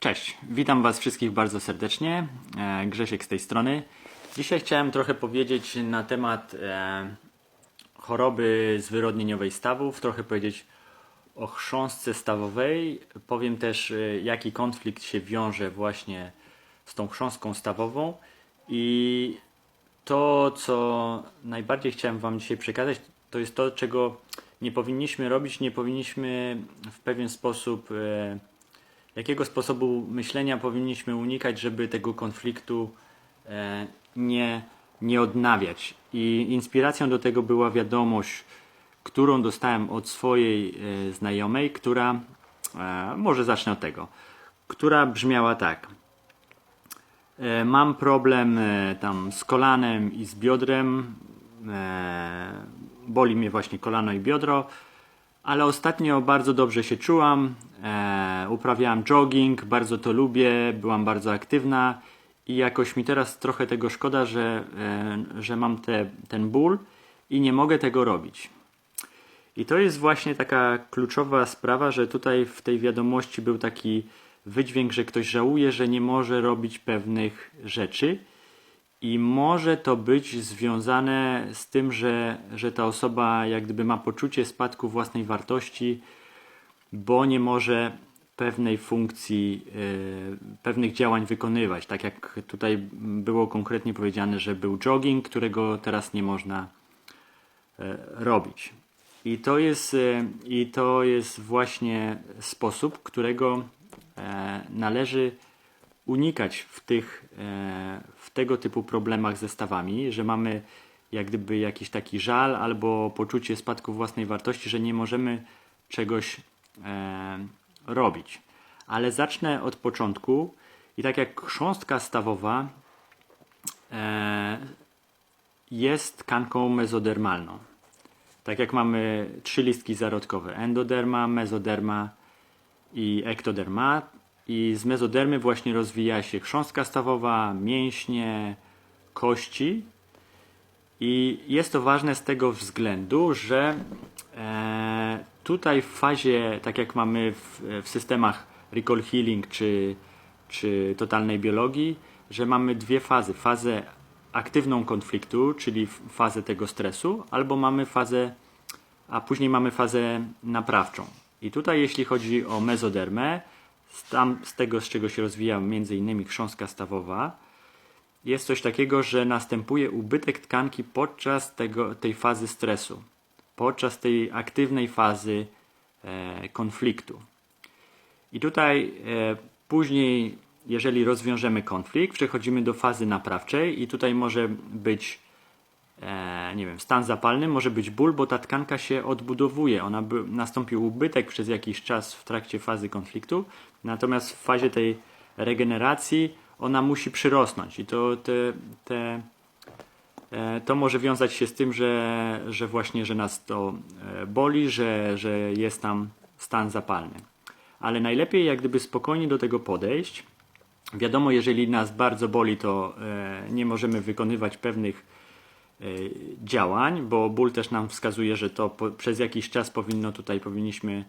Cześć, witam Was wszystkich bardzo serdecznie. E, Grzesiek z tej strony. Dzisiaj chciałem trochę powiedzieć na temat e, choroby zwyrodnieniowej stawów, trochę powiedzieć o chrząstce stawowej. Powiem też, e, jaki konflikt się wiąże właśnie z tą chrząstką stawową i to, co najbardziej chciałem Wam dzisiaj przekazać, to jest to, czego nie powinniśmy robić, nie powinniśmy w pewien sposób, jakiego sposobu myślenia powinniśmy unikać, żeby tego konfliktu e, nie, nie odnawiać. I inspiracją do tego była wiadomość, którą dostałem od swojej e, znajomej, która, e, może zacznę od tego, która brzmiała tak. Mam problem tam z kolanem i z biodrem. Boli mnie właśnie kolano i biodro, ale ostatnio bardzo dobrze się czułam. E, Uprawiałam jogging, bardzo to lubię, byłam bardzo aktywna i jakoś mi teraz trochę tego szkoda, że, e, że mam te, ten ból i nie mogę tego robić. I to jest właśnie taka kluczowa sprawa, że tutaj w tej wiadomości był taki wydźwięk, że ktoś żałuje, że nie może robić pewnych rzeczy. I może to być związane z tym, że, że ta osoba jak gdyby ma poczucie spadku własnej wartości, bo nie może pewnej funkcji, yy, pewnych działań wykonywać. Tak jak tutaj było konkretnie powiedziane, że był jogging, którego teraz nie można e, robić. I to jest, e, i to jest właśnie sposób, którego e, należy unikać w, tych, e, w tego typu problemach ze stawami, że mamy jak gdyby jakiś taki żal albo poczucie spadku własnej wartości, że nie możemy czegoś e, robić. Ale zacznę od początku i tak jak chrząstka stawowa e, jest tkanką mezodermalną. Tak jak mamy trzy listki zarodkowe: endoderma, mezoderma i ektoderma. I z mezodermy właśnie rozwija się chrząstka stawowa, mięśnie, kości. I jest to ważne z tego względu, że e, tutaj w fazie, tak jak mamy w, w systemach Recall Healing czy, czy totalnej biologii, że mamy dwie fazy. Fazę aktywną konfliktu, czyli fazę tego stresu, albo mamy fazę, a później mamy fazę naprawczą. I tutaj, jeśli chodzi o mezodermę, tam, z tego, z czego się rozwija m.in. chrząstka stawowa, jest coś takiego, że następuje ubytek tkanki podczas tego, tej fazy stresu, podczas tej aktywnej fazy e, konfliktu. I tutaj e, później, jeżeli rozwiążemy konflikt, przechodzimy do fazy naprawczej i tutaj może być e, nie wiem, stan zapalny, może być ból, bo ta tkanka się odbudowuje. Ona by, nastąpił ubytek przez jakiś czas w trakcie fazy konfliktu, natomiast w fazie tej regeneracji ona musi przyrosnąć i to te, te e, to może wiązać się z tym, że, że właśnie, że nas to e, boli, że, że jest tam stan zapalny. Ale najlepiej jak gdyby spokojnie do tego podejść. Wiadomo, jeżeli nas bardzo boli, to e, nie możemy wykonywać pewnych działań, bo ból też nam wskazuje, że to po, przez jakiś czas powinno tutaj powinniśmy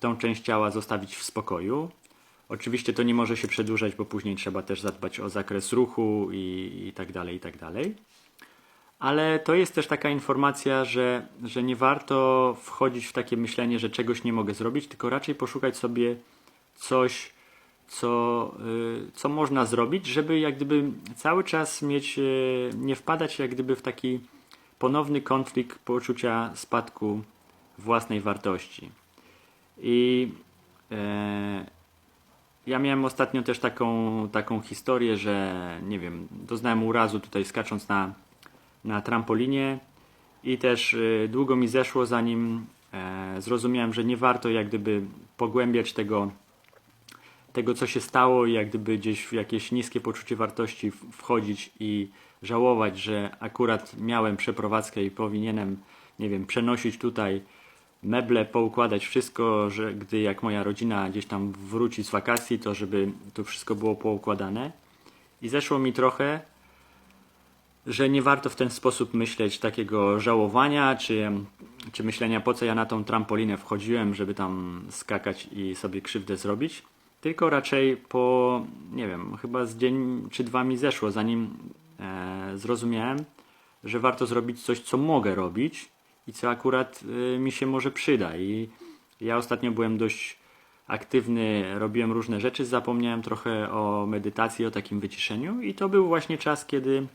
tą część ciała zostawić w spokoju. Oczywiście to nie może się przedłużać, bo później trzeba też zadbać o zakres ruchu i, i tak dalej, i tak dalej. Ale to jest też taka informacja, że, że nie warto wchodzić w takie myślenie, że czegoś nie mogę zrobić, tylko raczej poszukać sobie coś, co, y, co można zrobić, żeby jak gdyby cały czas mieć, y, nie wpadać jak gdyby w taki ponowny konflikt poczucia spadku własnej wartości. I e, ja miałem ostatnio też taką, taką historię, że nie wiem, doznałem urazu tutaj skacząc na, na trampolinie i też y, długo mi zeszło zanim e, zrozumiałem, że nie warto jak gdyby pogłębiać tego, tego co się stało i jak gdyby gdzieś w jakieś niskie poczucie wartości wchodzić i żałować, że akurat miałem przeprowadzkę i powinienem, nie wiem, przenosić tutaj meble, poukładać wszystko, że gdy jak moja rodzina gdzieś tam wróci z wakacji, to żeby to wszystko było poukładane. I zeszło mi trochę, że nie warto w ten sposób myśleć takiego żałowania, czy, czy myślenia po co ja na tą trampolinę wchodziłem, żeby tam skakać i sobie krzywdę zrobić. Tylko raczej po, nie wiem, chyba z dzień czy dwa mi zeszło, zanim e, zrozumiałem, że warto zrobić coś, co mogę robić i co akurat e, mi się może przyda. I ja ostatnio byłem dość aktywny, robiłem różne rzeczy, zapomniałem trochę o medytacji, o takim wyciszeniu i to był właśnie czas, kiedy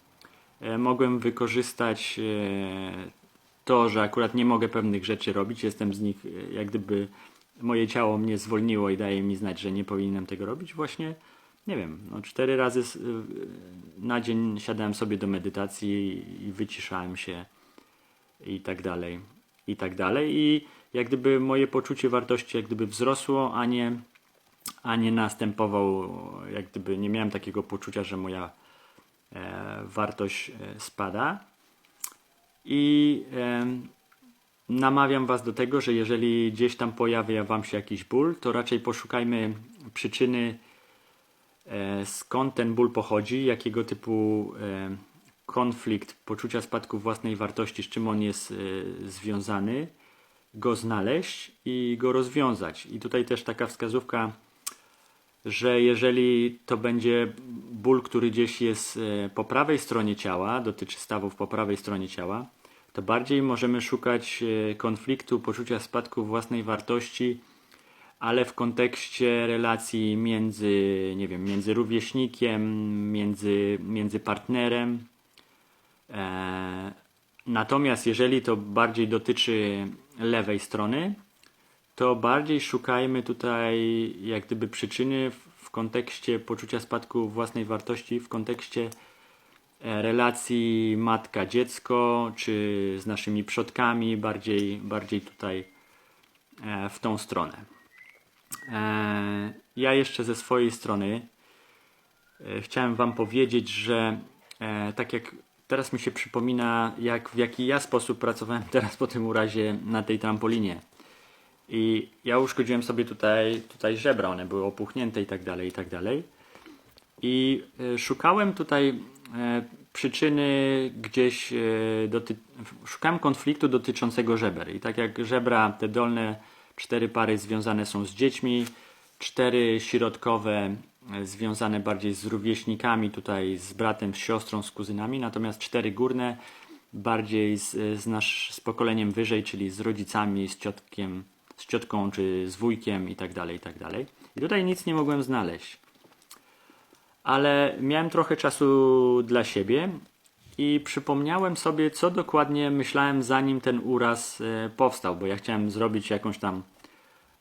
e, mogłem wykorzystać e, to, że akurat nie mogę pewnych rzeczy robić, jestem z nich e, jak gdyby moje ciało mnie zwolniło i daje mi znać, że nie powinienem tego robić, właśnie nie wiem, no cztery razy na dzień siadałem sobie do medytacji i wyciszałem się i tak dalej, i tak dalej. I jak gdyby moje poczucie wartości jak gdyby wzrosło, a nie, a nie następował, jak gdyby nie miałem takiego poczucia, że moja e, wartość e, spada. I namawiam Was do tego, że jeżeli gdzieś tam pojawia Wam się jakiś ból, to raczej poszukajmy przyczyny, e, skąd ten ból pochodzi, jakiego typu e, konflikt poczucia spadku własnej wartości, z czym on jest e, związany, go znaleźć i go rozwiązać. I tutaj też taka wskazówka, że jeżeli to będzie ból, który gdzieś jest po prawej stronie ciała, dotyczy stawów po prawej stronie ciała, to bardziej możemy szukać e, konfliktu, poczucia spadku własnej wartości, ale w kontekście relacji między, nie wiem, między rówieśnikiem, między, między partnerem. E, natomiast jeżeli to bardziej dotyczy lewej strony, to bardziej szukajmy tutaj jak gdyby przyczyny w, kontekście poczucia spadku własnej wartości, w kontekście relacji matka-dziecko, czy z naszymi przodkami, bardziej, bardziej tutaj e, w tą stronę. E, Ja jeszcze ze swojej strony e, chciałem Wam powiedzieć, że e, tak jak teraz mi się przypomina, jak w jaki ja sposób pracowałem teraz po tym urazie na tej trampolinie. I ja uszkodziłem sobie tutaj, tutaj żebra, one były opuchnięte i tak dalej, i tak dalej. I e, szukałem tutaj e, przyczyny gdzieś, e, doty- szukałem konfliktu dotyczącego żeber. I tak jak żebra, te dolne cztery pary związane są z dziećmi, cztery środkowe e, związane bardziej z rówieśnikami, tutaj z bratem, z siostrą, z kuzynami, natomiast cztery górne bardziej z, z, nasz, z pokoleniem wyżej, czyli z rodzicami, z ciotkiem, z ciotką czy z wujkiem i tak dalej, i tak. I tutaj nic nie mogłem znaleźć. Ale miałem trochę czasu dla siebie i przypomniałem sobie, co dokładnie myślałem zanim ten uraz e, powstał, bo ja chciałem zrobić jakąś tam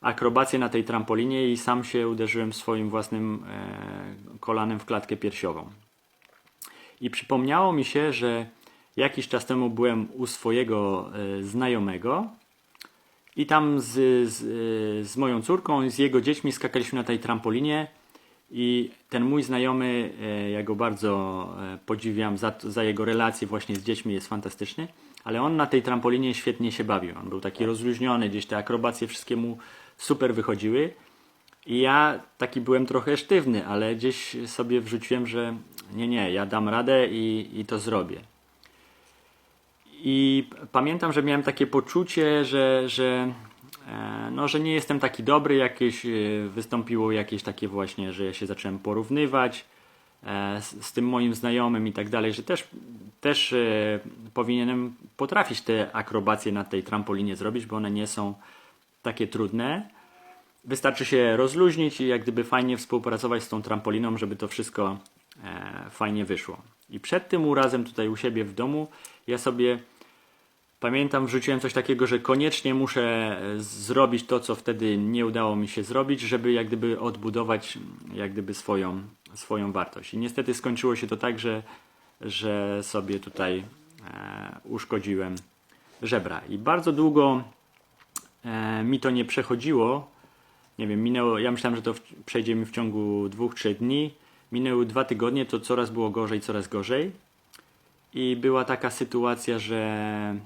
akrobację na tej trampolinie i sam się uderzyłem swoim własnym e, kolanem w klatkę piersiową. I przypomniało mi się, że jakiś czas temu byłem u swojego e, znajomego i tam z, z, z moją córką i z jego dziećmi skakaliśmy na tej trampolinie i ten mój znajomy, e, ja go bardzo e, podziwiam za, za jego relacje właśnie z dziećmi, jest fantastyczny, ale on na tej trampolinie świetnie się bawił. On był taki rozluźniony, gdzieś te akrobacje wszystkie mu super wychodziły. I ja taki byłem trochę sztywny, ale gdzieś sobie wrzuciłem, że nie, nie, ja dam radę i, i to zrobię. I pamiętam, że miałem takie poczucie, że, że, no, że nie jestem taki dobry. Jakieś e, wystąpiło jakieś takie właśnie, że ja się zacząłem porównywać e, z, z tym moim znajomym i tak dalej, że też, też e, powinienem potrafić te akrobacje na tej trampolinie zrobić, bo one nie są takie trudne. Wystarczy się rozluźnić i jak gdyby fajnie współpracować z tą trampoliną, żeby to wszystko e, fajnie wyszło. I przed tym urazem tutaj u siebie w domu ja sobie pamiętam, wrzuciłem coś takiego, że koniecznie muszę e, zrobić to, co wtedy nie udało mi się zrobić, żeby jak gdyby odbudować jak gdyby swoją, swoją wartość. I niestety skończyło się to tak, że, że sobie tutaj e, uszkodziłem żebra. I bardzo długo e, mi to nie przechodziło. Nie wiem, minęło, ja myślałem, że to w, przejdzie mi w ciągu dwóch, trzech dni. Minęły dwa tygodnie, to coraz było gorzej, coraz gorzej. I była taka sytuacja, że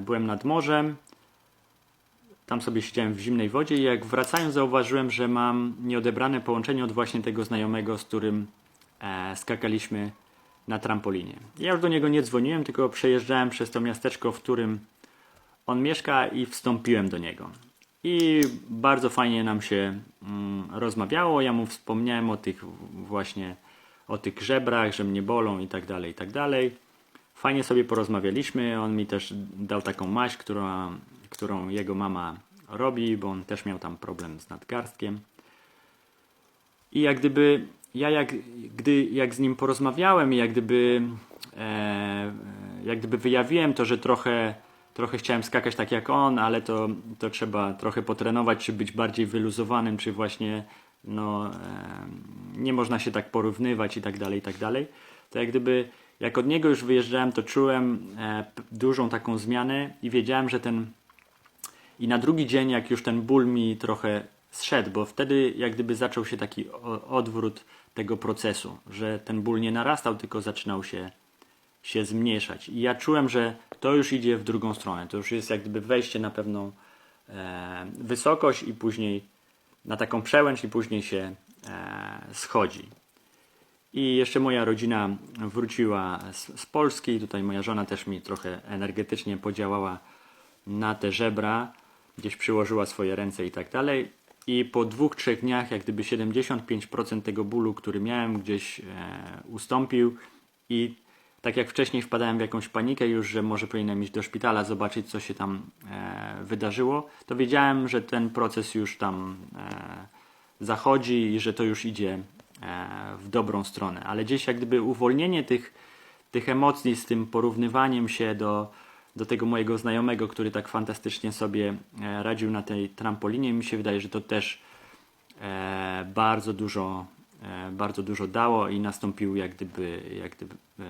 byłem nad morzem. Tam sobie siedziałem w zimnej wodzie i jak wracając zauważyłem, że mam nieodebrane połączenie od właśnie tego znajomego, z którym e, skakaliśmy na trampolinie. Ja już do niego nie dzwoniłem, tylko przejeżdżałem przez to miasteczko, w którym on mieszka i wstąpiłem do niego. I bardzo fajnie nam się mm, rozmawiało. Ja mu wspomniałem o tych właśnie o tych żebrach, że mnie bolą i tak dalej, i tak dalej. Fajnie sobie porozmawialiśmy. On mi też dał taką maść, która, którą jego mama robi, bo on też miał tam problem z nadgarstkiem. I jak gdyby ja jak, gdy, jak z nim porozmawiałem i jak gdyby, e, jak gdyby wyjawiłem to, że trochę, trochę chciałem skakać tak jak on, ale to, to trzeba trochę potrenować, czy być bardziej wyluzowanym, czy właśnie no, e, nie można się tak porównywać i tak dalej, i tak dalej. To jak gdyby, jak od niego już wyjeżdżałem, to czułem e, dużą taką zmianę i wiedziałem, że ten i na drugi dzień, jak już ten ból mi trochę zszedł, bo wtedy jak gdyby zaczął się taki odwrót tego procesu, że ten ból nie narastał, tylko zaczynał się, się zmniejszać. I ja czułem, że to już idzie w drugą stronę. To już jest jak gdyby wejście na pewną e, wysokość i później na taką przełęcz i później się e, schodzi. I jeszcze moja rodzina wróciła z, z Polski. Tutaj moja żona też mi trochę energetycznie podziałała na te żebra, gdzieś przyłożyła swoje ręce i tak dalej. I po dwóch, trzech dniach, jak gdyby 75% tego bólu, który miałem, gdzieś e, ustąpił. I tak jak wcześniej wpadałem w jakąś panikę już, że może powinienem iść do szpitala, zobaczyć, co się tam e, wydarzyło, to wiedziałem, że ten proces już tam e, zachodzi i że to już idzie w dobrą stronę. Ale gdzieś jak gdyby uwolnienie tych, tych emocji z tym porównywaniem się do, do tego mojego znajomego, który tak fantastycznie sobie e, radził na tej trampolinie, mi się wydaje, że to też e, bardzo dużo e, bardzo dużo dało i nastąpił jak gdyby, jak gdyby e,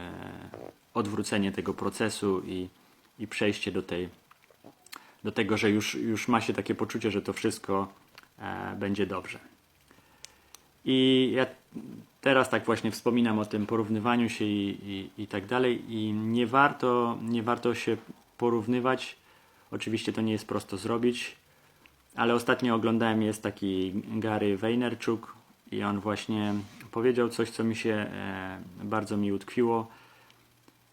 odwrócenie tego procesu i, i przejście do tej do tego, że już, już ma się takie poczucie, że to wszystko e, będzie dobrze. I ja teraz tak właśnie wspominam o tym porównywaniu się i, i, i tak dalej i nie warto, nie warto się porównywać. Oczywiście to nie jest prosto zrobić, ale ostatnio oglądałem, jest taki Gary Vaynerchuk i on właśnie powiedział coś, co mi się e, bardzo mi utkwiło.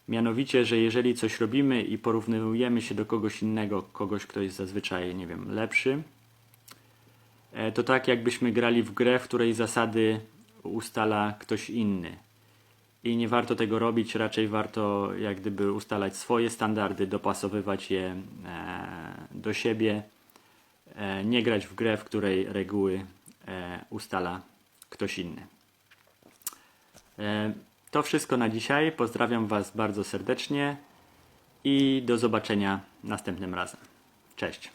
Mianowicie, że jeżeli coś robimy i porównujemy się do kogoś innego, kogoś, kto jest zazwyczaj, nie wiem, lepszy, to tak jakbyśmy grali w grę, w której zasady ustala ktoś inny. I nie warto tego robić, raczej warto jak gdyby ustalać swoje standardy, dopasowywać je e, do siebie, e, nie grać w grę, w której reguły e, ustala ktoś inny. E, To wszystko na dzisiaj. Pozdrawiam Was bardzo serdecznie i do zobaczenia następnym razem. Cześć.